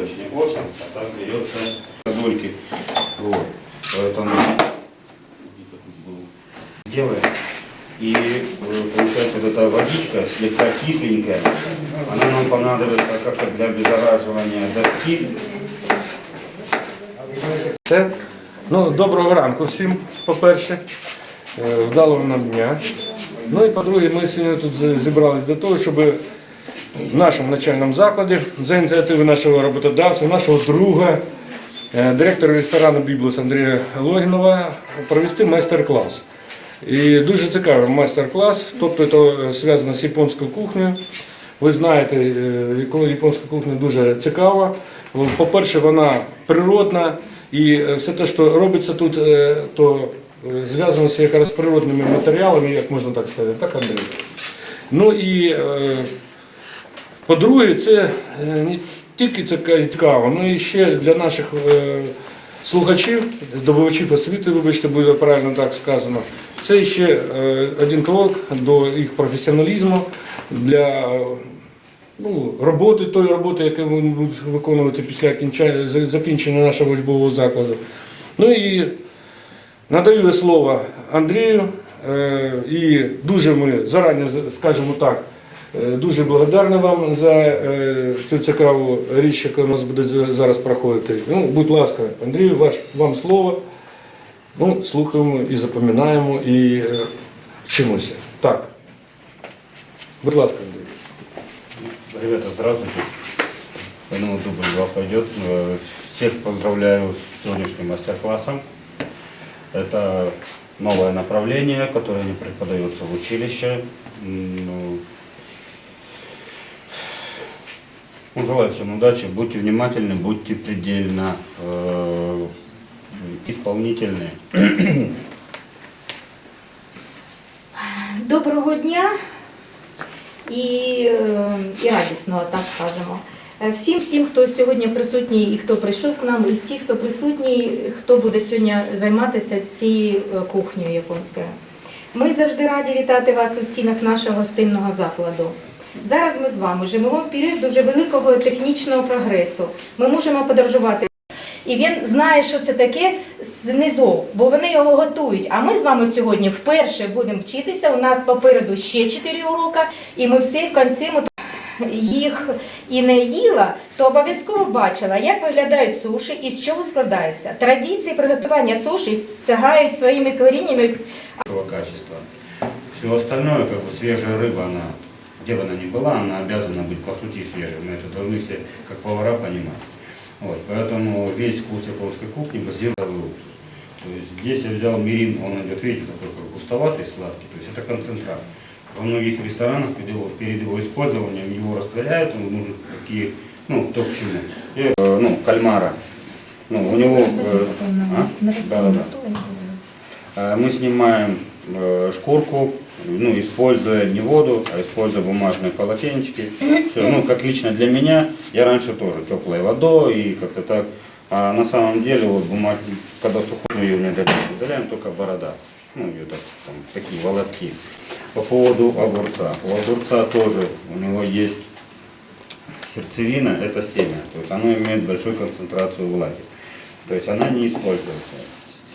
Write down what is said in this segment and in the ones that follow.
яблочный осад, а так берется дольки. Вот. Поэтому где-то тут был. делаем. И э, получается вот эта водичка слегка кисленькая, она нам понадобится как-то для обеззараживания доски. Все. Ну, доброго ранку всім, по-перше. Е, Вдалого нам дня. Ну і по-друге, ми сьогодні тут з- зібрались для того, щоб в нашому навчальному закладі за ініціативи нашого роботодавця, нашого друга, е, директора ресторану Біблос Андрія Логінова провести майстер-клас. І дуже цікавий майстер-клас, тобто це зв'язано з японською кухнею. Ви знаєте, е, японська кухня дуже цікава. По-перше, вона природна, і е, все те, що робиться тут, е, то е, зв'язано з природними матеріалами, як можна так сказати, так, Андрій? Ну і е, по-друге, це не тільки ціка- цікаво, але і ще для наших е, слухачів, здобувачів освіти, вибачте, буде правильно так сказано. Це ще е, один крок до їх професіоналізму, для ну, роботи, тої роботи, яку вони будуть виконувати після закінчення нашого учбового закладу. Ну і надаю слово Андрію. е, І дуже ми зарані скажемо так. е, Дуже благодарні вам за е, цю цікаву річ, яка у нас буде з- зараз проходити. Ну, будь ласка, Андрію, ваш, вам слово. Ну, слухаємо і запам'ятаємо і е, вчимося. Так. Будь ласка, Андрій. Ребята, здравствуйте. Ну, дубль два пойдет. Э, Всех поздравляю с сегодняшним мастер-классом. Это новое направление, которое не преподается в училище. желаю всем удачи, будьте внимательны, будьте предельно э, исполнительны. Доброго дня і, е, і радісного, так скажемо. Е, Всім, всім, хто сьогодні присутній і хто прийшов к нам, і всі, хто присутній, хто буде сьогодні займатися цією е, кухнею японською. Ми завжди раді вітати вас у стінах нашого гостинного закладу. Зараз ми з вами живемо в період дуже великого технічного прогресу. Ми можемо подорожувати. І він знає, що це таке знизу, бо вони його готують. А ми з вами сьогодні вперше будемо вчитися. У нас попереду ще 4 уроки, і ми всі в кінці їх і не їла, то обов'язково бачила, як виглядають суші і з чого складаються. Традиції приготування суші сягають своїми коріннями качества. Все остальное, как бы свежая рыба, где бы она ни была, она обязана быть по сути свежей. Мы это должны все, как повара, понимать. Вот, поэтому весь вкус японской кухни базирован на уксус. То есть здесь я взял мирин, он идет, видите, такой как густоватый, сладкий, то есть это концентрат. Во многих ресторанах перед его, перед его использованием его растворяют, он нужен такие, ну, то к чему. И, э, ну, кальмара. Ну, у него... э, а? Да, да, да. Э, Мы снимаем э, шкурку, ну, используя не воду, а используя бумажные полотенечки. Все, ну, как лично для меня, я раньше тоже теплой водой и как-то так. А на самом деле, вот бумаг, когда сухую ее не удаляем, только борода. Ну, ее так, там, такие волоски. По поводу огурца. У огурца тоже, у него есть сердцевина, это семя. То есть оно имеет большую концентрацию влаги. То есть она не используется.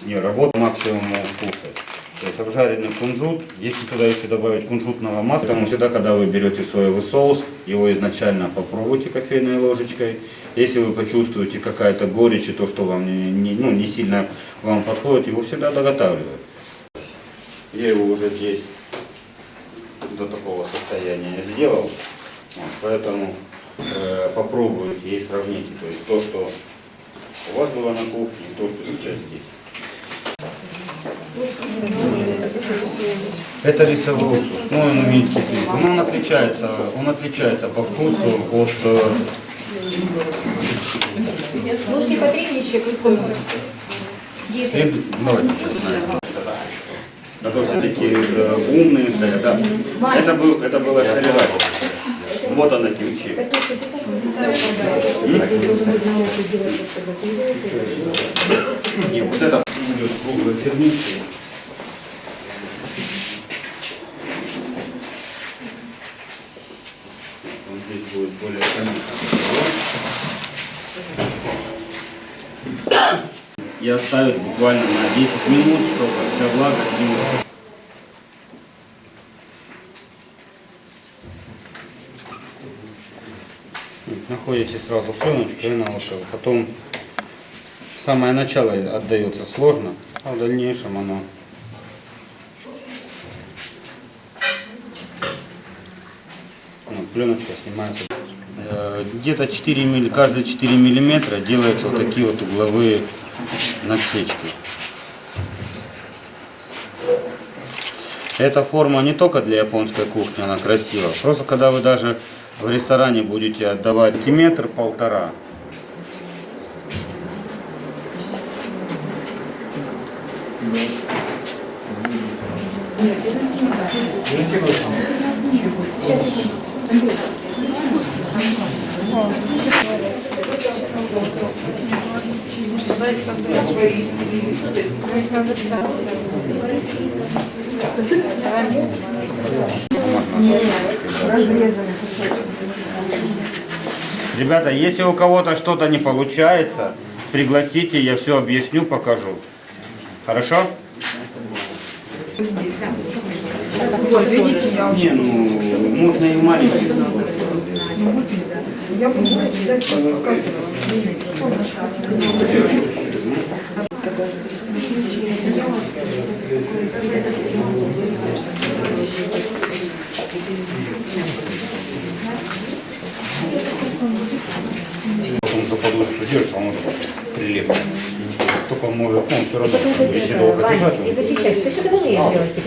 С ней работа максимум вкуса. То есть обжаренный кунжут, если туда еще добавить кунжутного масла, потому всегда, когда вы берете соевый соус, его изначально попробуйте кофейной ложечкой. Если вы почувствуете какая-то горечь и то, что вам не, не- ну, не сильно вам подходит, его всегда доготавливают. Я его уже здесь до такого состояния сделал, Вот, поэтому э, попробуйте и сравните. То есть то, что у вас было на кухне, и то, что сейчас здесь. Это рисовой уксус, ну он имеет кислинку. Ну он отличается, он отличается по вкусу от ложки по три ще Діти. И давайте сейчас знаем. А то все такие э, умные стоят, да. Это, был, это была шарирачка. Вот она кимчи. И вот это идет круглой терминкой. Будет более тонкий. И оставить буквально на 10 минут, чтобы вся влага снималась. Находите сразу пленочку и на вот это. Потом самое начало отдается сложно, а в дальнейшем оно ну, пленочка снимается. Э, Где-то 4 милли, каждые 4 миллиметра делаются вот такие вот угловые надсечки. Эта форма не только для японской кухни, она красива. Просто когда вы даже в ресторане будете отдавать сантиметр полтора, Ребята, если у кого-то что-то не получается, пригласите, я все объясню, покажу. Хорошо? Вот, видите, я Не, ну, можно и маленький. я. Потом за подушку держишь, а он прилепит. Только может, ну, все равно, если долго держать, И зачищаешь. Ты что ты умеешь делать, ты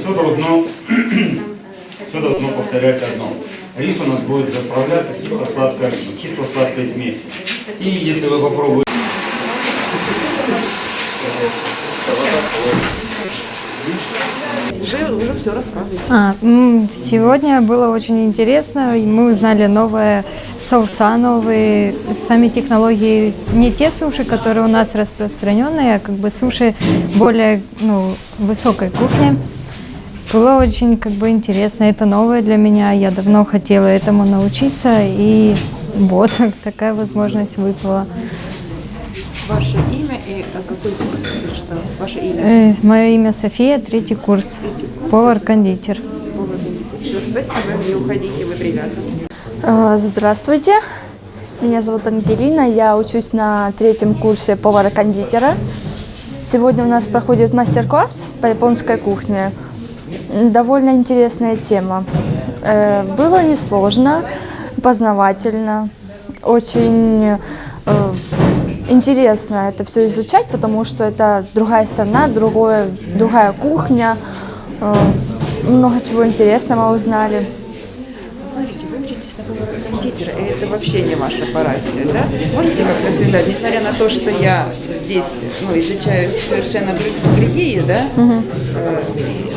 Все должно, все должно повторять одно. Рис у нас будет заправляться кисло-сладкой, кисло-сладкой смесью. И если вы попробуете Уже, все рассказываете. А, сегодня было очень интересно. Мы узнали новые соуса, новые сами технологии. Не те суши, которые у нас распространенные, а как бы суши более ну, высокой кухни. Было очень как бы интересно. Это новое для меня. Я давно хотела этому научиться. И вот такая возможность выпала. Ваше имя и какой курс? Что? Ваше имя? Э, мое имя София, третий курс. Повар-кондитер. Всё, Спасибо, не уходите, вы привязаны. Э, Здравствуйте, меня зовут Ангелина, я учусь на третьем курсе повара-кондитера. Сегодня у нас проходит мастер-класс по японской кухне. Довольно интересная тема. Э, Было несложно, познавательно, очень интересно это все изучать, потому что это другая страна, другое, другая кухня. Э, Много чего интересного узнали. Смотрите, вы учитесь на кондитера, и это вообще не ваша парафия, да? Можете как-то связать, несмотря на то, что я здесь ну, изучаю совершенно друг- другие, да? Э,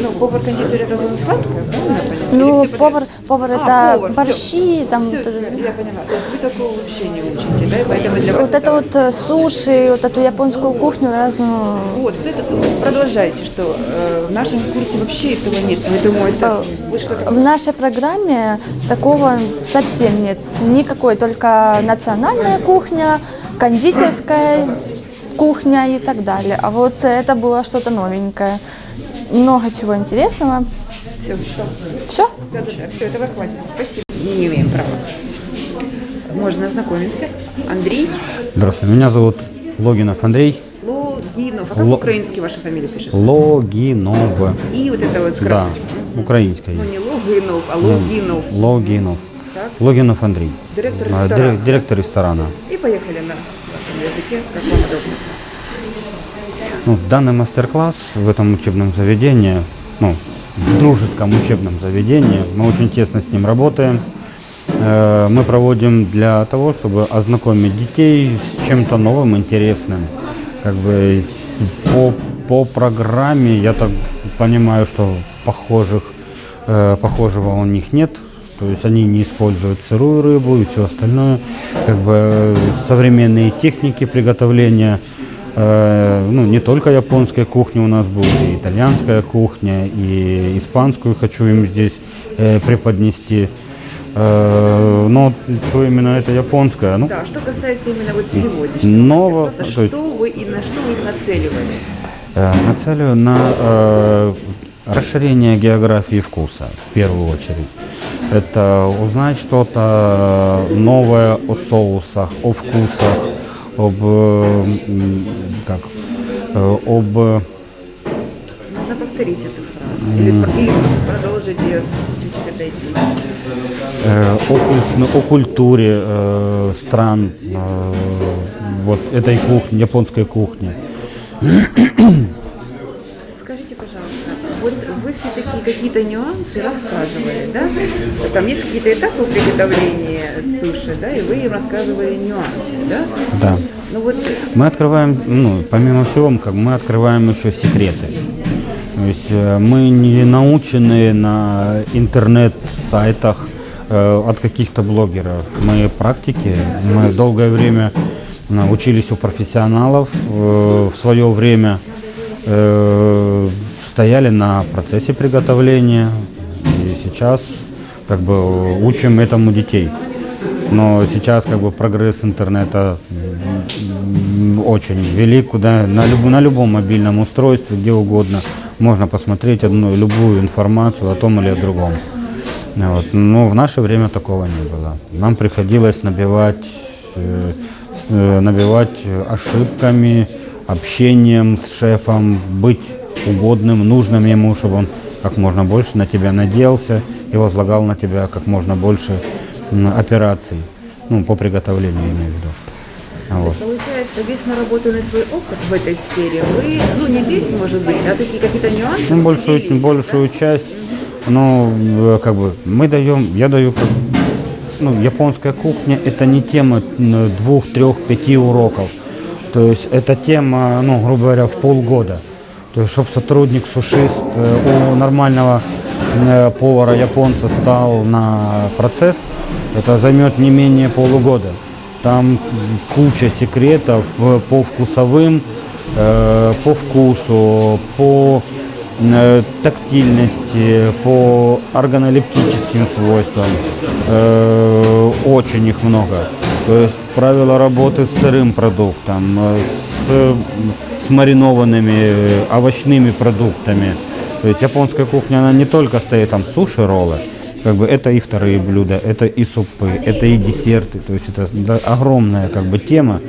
ну, повар-кондитер это же не сладкое, правильно я поняла? Или Ну, повар, повар А, это повар, борщи, там вот это- я поняла. То есть вы такого вообще не учите, да? И поэтому для вас вот это вот э, суши, вот эту японскую кухню разную. Вот, вот это продолжайте, что э, в нашем курсе вообще этого нет. Поэтому это вы ж как В нашей программе такого совсем нет. Никакой, только национальная кухня, кондитерская кухня и так далее. А вот это было что-то новенькое. Много чего интересного. все, что? Все? Да, да, да, все, этого хватит. Спасибо. Не имеем права. Можно ознакомиться. Андрей Здравствуйте, меня зовут Логинов Андрей. Логинов. А как Ло- по-украински ваша фамилия пишется? Логинов. И вот это вот Да, скраточка. украинская. Ну не Логинов, а Логинов. Логинов. Так. Логинов Андрей. Директор А, ресторана. дирек- Директор ресторана. И поехали на вашем языке, как вам удобно. Ну, данный мастер-класс в этом учебном заведении, ну, в дружеском учебном заведении, мы очень тесно с ним работаем. Э, Мы проводим для того, чтобы ознакомить детей с чем-то новым, интересным. Как бы по, по программе, я так понимаю, что похожих, э, похожего у них нет. то есть они не используют сырую рыбу и все остальное. Как бы э, современные техники приготовления, ну не только японская кухня у нас будет, и итальянская кухня, и испанскую хочу им здесь э, преподнести. Э, но что именно это японская? Ну, Да, что касается именно вот сегодняшнего Нового, есть- что вы и на что вы их нацеливаете? Э, Нацелю на э, расширение географии вкуса, в первую очередь. Это узнать что-то новое о соусах, о вкусах, об, э, как, э, об Можно повторить эту фразу. Или, или продолжить ее с чуть-чуть э, о, ну, о культуре э, стран э, вот этой кухни, японской кухни. Скажите, пожалуйста, вот вы все-таки какие-то нюансы рассказывали, да? Там есть какие-то этапы приготовления суши, да, и вы им рассказывали нюансы, да? Да. Ну вот Мы открываем, ну, помимо всего, как мы открываем еще секреты. То есть э, мы не научены на интернет-сайтах э, от каких-то блогеров. Мы практики, мы долгое время э, учились у профессионалов, э, в свое время э, стояли на процессе приготовления и сейчас как бы учим этому детей. Но сейчас как бы прогресс интернета очень велик, куда на, люб- на любом мобильном устройстве, где угодно, можно посмотреть одну любую информацию о том или о другом. Вот. Но в наше время такого не было. Нам приходилось набивать, э, э, набивать ошибками, общением с шефом, быть угодным, нужным ему, чтобы он как можно больше на тебя надеялся и возлагал на тебя как можно больше операций, ну, по приготовлению, я имею в виду. Вот. Получается, весь наработанный свой опыт в этой сфере вы, ну не весь, может быть, а такие какие-то нюансы. Ну, большую, поделились, большую часть, ну, э, как бы, мы даем, я даю, как, ну, японская кухня, это не тема двух, трех, пяти уроков. То есть это тема, ну, грубо говоря, в полгода. То есть, чтобы сотрудник, сушист э, у нормального э, повара японца стал на процесс, это займет не менее полугода. Там куча секретов э, по вкусовым, по вкусу, по тактильности, по органолептическим свойствам. Очень их много. То есть правила работы с сырым продуктом, э, с, с маринованными э, овощными продуктами. То есть японская кухня, она не только стоит там суши, роллы, как бы это и вторые блюда, это и супы, это и десерты. То есть это огромная как бы тема.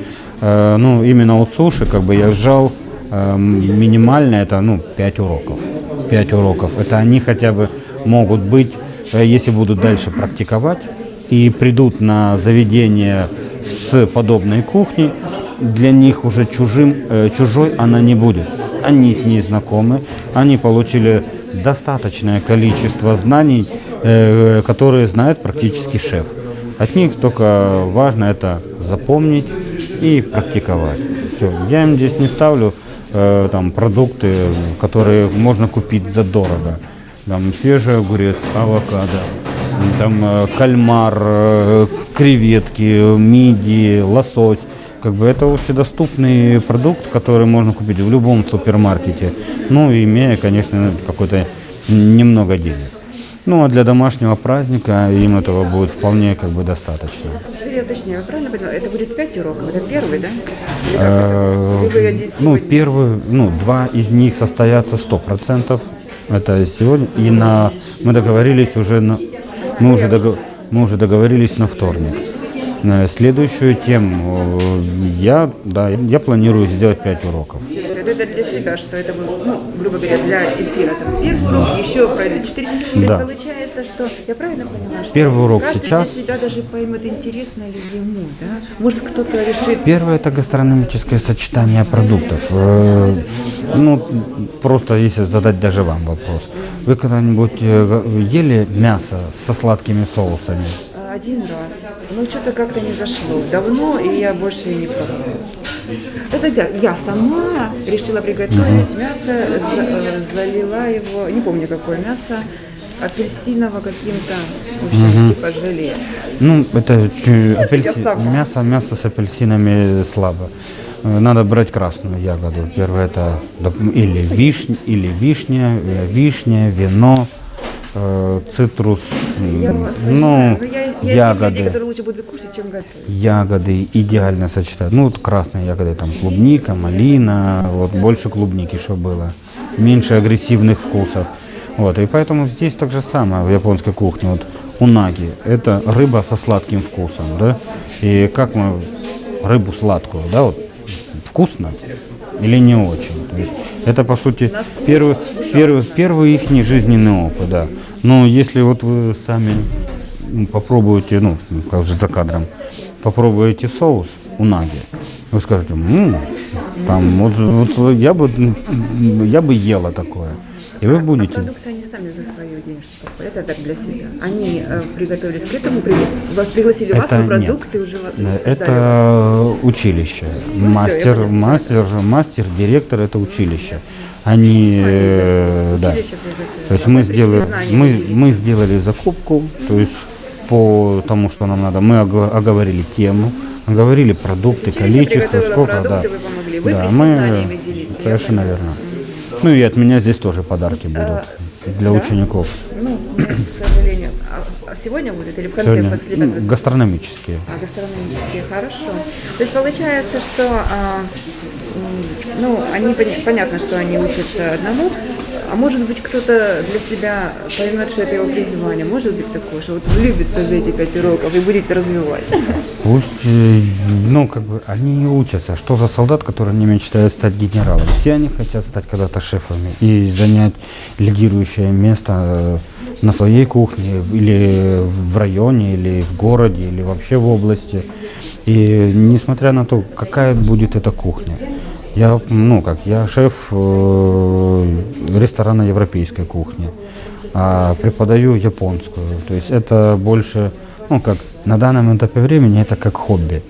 Э, ну, именно от суши, как бы я сжал минимально это ну, 5 уроков. 5 уроков. Это они хотя бы могут быть, если будут дальше практиковать и придут на заведение с подобной кухней, для них уже чужим, э, чужой она не будет. Они с ней знакомы, они получили достаточное количество знаний, э, которые знает практически шеф. От них только важно это запомнить и практиковать. Все. Я им здесь не ставлю э, там продукты, которые можно купить задорого. Там свежий огурец, авокадо, там э, кальмар, э, креветки, мидии, лосось. Как бы это общедоступный продукт, который можно купить в любом супермаркете, ну, имея, конечно, какой-то немного денег. Ну, а для домашнего праздника им этого будет вполне как бы достаточно. Я уточняю, я правильно поняла, это будет 5 уроков, это первый, да? Э, Ну, первый, ну, два из них состоятся 100%. Это сегодня. И на, мы договорились уже на, мы уже, дого- мы уже договорились на вторник. Э, Следующую тему э, я, да, я планирую сделать 5 уроков. Это для себя, что это ну, грубо говоря, для эфира. Там первый урок, еще пройдет 4. Да. получается, что, я правильно поняла, что Первый урок сейчас. для себя даже поймет, интересно ли ему, да? Может, кто-то решит, Первое это гастрономическое сочетание продуктов. Э, Ну, просто если задать даже вам вопрос. Вы когда-нибудь ели мясо со сладкими соусами? «А, один раз, но что-то как-то не зашло. Давно, и я больше не пробовала. Это я, я сама решила приготовить мясо, за- э, залила его, не помню какое мясо, апельсиново каким-то, в общем, типа желе. Ну, это чу- апельси- Я сама. мясо, мясо с апельсинами слабо. Э, Надо брать красную ягоду. Первое это или вишня, или вишня, э, вишня, вино, э, цитрус, Я вас ну, ягоды. Ягоды идеально сочетают. Ну, вот красные ягоды, там клубника, малина, вот больше клубники, что было. Меньше агрессивных вкусов. Вот, и поэтому здесь так же самое в японской кухне. Вот унаги – это рыба со сладким вкусом, да? И как мы рыбу сладкую, да, вот вкусно или не очень. То есть это, по сути, первый, первый, первый их жизненный опыт, да. Но если вот вы сами м, попробуете, ну, как уже за кадром, попробуете соус унаги, вы скажете, «М, там, вот, вот я бы, я бы ела такое. И вы А будете. продукты они сами за свою денежку покупают, это так для себя. Они э, приготовились к этому, при- вас пригласили вас, Это но нет. продукты уже вас ждали вас. Это училище. Ну, Мастер, я мастер, мастер, директор это училище. Они, э, да. Училище. То есть мы сделали, мы, мы сделали закупку, то есть по тому, что нам надо, мы ого- оговорили тему, оговорили продукты, количество, сколько, продукты, да. вы помогли. Вы да, мы, совершенно поняла. верно. Ну и от меня здесь тоже подарки будут для да? учеников. Ну, к сожалению. А, а сегодня будет или в конце? Сегодня после ну, гастрономические. А, гастрономические, хорошо. То есть получается, что, а, ну, они, поня- понятно, что они учатся одному, а может быть кто-то для себя поймет, что это его призвание. Может быть такое, что вот влюбится за эти пять уроков и будете развивать. Пусть, э, ну, как бы, они и учатся. Что за солдат, который не мечтает стать генералом? Все они хотят стать когда-то шефами и занять лидирующее место э, на своей кухне или в районе, или в городе, или вообще в области. И несмотря на то, какая будет эта кухня, я, ну, как, я шеф э, ресторана европейской кухни, а преподаю японскую. То есть это больше, ну, как, на данном этапе времени это как хобби.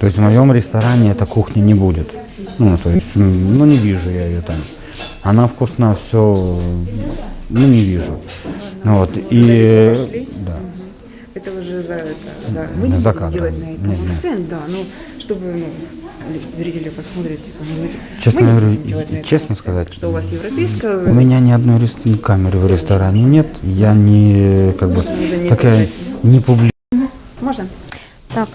То есть в моем ресторане эта кухня не будет. Ну, то есть, ну, не вижу я ее там. Она вкусна, все, ну, не вижу. Вот, и, да. Это уже за это, за, За кадром. делать на этом Нет, нет. акцент, да, ну, чтобы, ну, зрители посмотрят, типа, ну, мы- Честно мы не говорю, будем делать на этом честно акцент, сказать, что у вас европейская, У меня ни одной рес- камеры в ресторане нет. Я не, как бы, не такая не публи. можно? Так.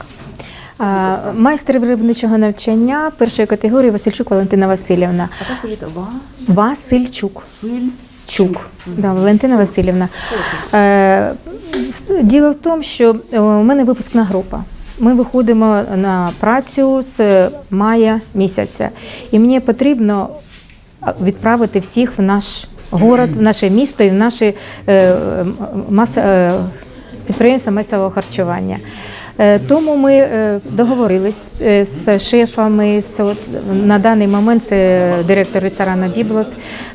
А, Майстер виробничого навчання першої категорії Васильчук Валентина Васильівна. А как уже это? Ва? Васильчук. Чук. Да, Валентина Васильівна. Е, вс- Діло в тому, що е, у мене випускна група. Ми виходимо на працю з мая місяця, і мені потрібно відправити всіх в наш город, в наше місто і в наші е, мас, е, підприємства масового харчування. Е, Тому ми е, договорились е, з шефами. З, от, на даний момент це директор ресторану Біблос.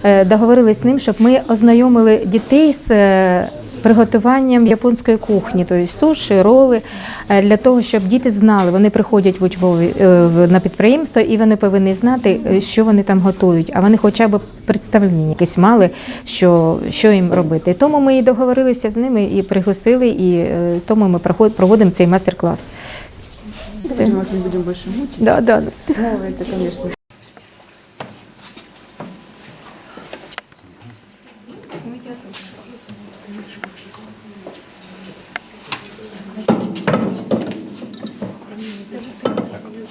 е, Договорились з ним, щоб ми ознайомили дітей з е, приготуванням японської кухні, тобто суші, роли, е, для того, щоб діти знали, вони приходять в учбові е, на підприємство і вони повинні знати, е, що вони там готують. А вони хоча б представлення якесь мали, що, що їм робити. Тому ми і договорилися з ними і пригласили, і тому ми проводимо цей майстер-клас. Все. Мы вас не будем больше мучить. Да, да. Снова это, конечно.